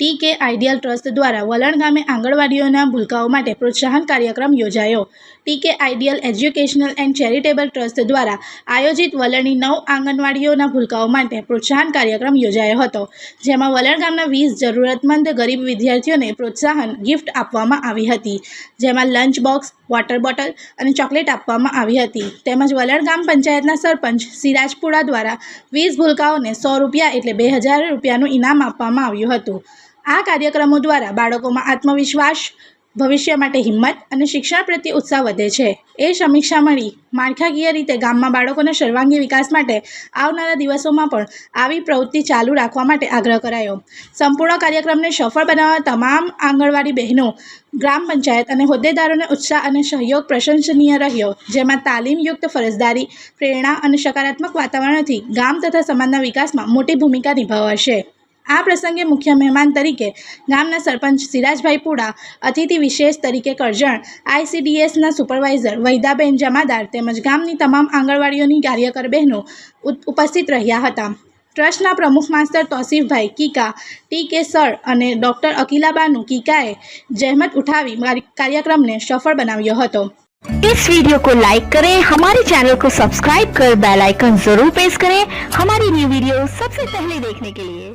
T K ideal trust દ્વારા વલણ ગામે આંગણવાડીઓના ભૂલકાઓ માટે પ્રોત્સાહન કાર્યક્રમ યોજાયો. T K ideal educational and charitable trust દ્વારા આયોજિત વલણની નવ આંગણવાડીઓના ભૂલકાઓ માટે પ્રોત્સાહન કાર્યક્રમ યોજાયો હતો, જેમાં વલણ ગામના વીસ જરૂરતમંદ ગરીબ વિદ્યાર્થીઓને પ્રોત્સાહન ગિફ્ટ આપવામાં આવી હતી, જેમાં લંચ બોક્સ, વોટર બોટલ અને ચોકલેટ આપવામાં આવી હતી. તેમજ વલણ ગામ પંચાયતના સરપંચ સિરાજપુરા દ્વારા વીસ ભૂલકાઓને સો રૂપિયા એટલે બે હજાર રૂપિયાનું ઇનામ આપવામાં આવ્યું હતું. આ કાર્યક્રમો દ્વારા બાળકોમાં આત્મવિશ્વાસ, ભવિષ્ય માટે હિંમત અને શિક્ષણ પ્રત્યે ઉત્સાહ વધે છે. એ સમીક્ષા મળી માળખાકીય રીતે ગામમાં બાળકોના સર્વાંગી વિકાસ માટે આવનારા દિવસોમાં પણ આવી પ્રવૃત્તિ ચાલુ રાખવા માટે આગ્રહ કરાયો. સંપૂર્ણ કાર્યક્રમને સફળ બનાવવા તમામ આંગણવાડી બહેનો, ગ્રામ પંચાયત અને હોદ્દેદારોને ઉત્સાહ અને સહયોગ પ્રશંસનીય રહ્યો, જેમાં તાલીમયુક્ત ફરજદારી, પ્રેરણા અને સકારાત્મક વાતાવરણથી ગામ તથા સમાજના વિકાસમાં મોટી ભૂમિકા નિભાવશે. આ પ્રસંગે મુખ્ય મહેમાન તરીકે ગામના સરપંચ સિરાજભાઈ પુડા અતિથિ વિશેષ તરીકે કરજણ આઈસીડીએસના સુપરવાઇઝર વૈદાબેન જમાદાર તેમજ ગામની તમામ આંગણવાડીઓની કાર્યકર બહેનો ઉ- ઉપસ્થિત રહ્યા હતા ટ્રસ્ટના પ્રમુખ માસ્ટર તોસીફભાઈ કીકા ટી કે સર અને ડૉક્ટર અકીલાબાનુ કીકાએ જહેમત ઉઠાવી મારી- કાર્યક્રમને સફળ બનાવ્યો હતો इस वीडियो को लाइक करें हमारे चैनल को सब्सक्राइब कर बेल आइकन जरूर प्रेस करें हमारी न्यू वीडियो सबसे पहले देखने के लिए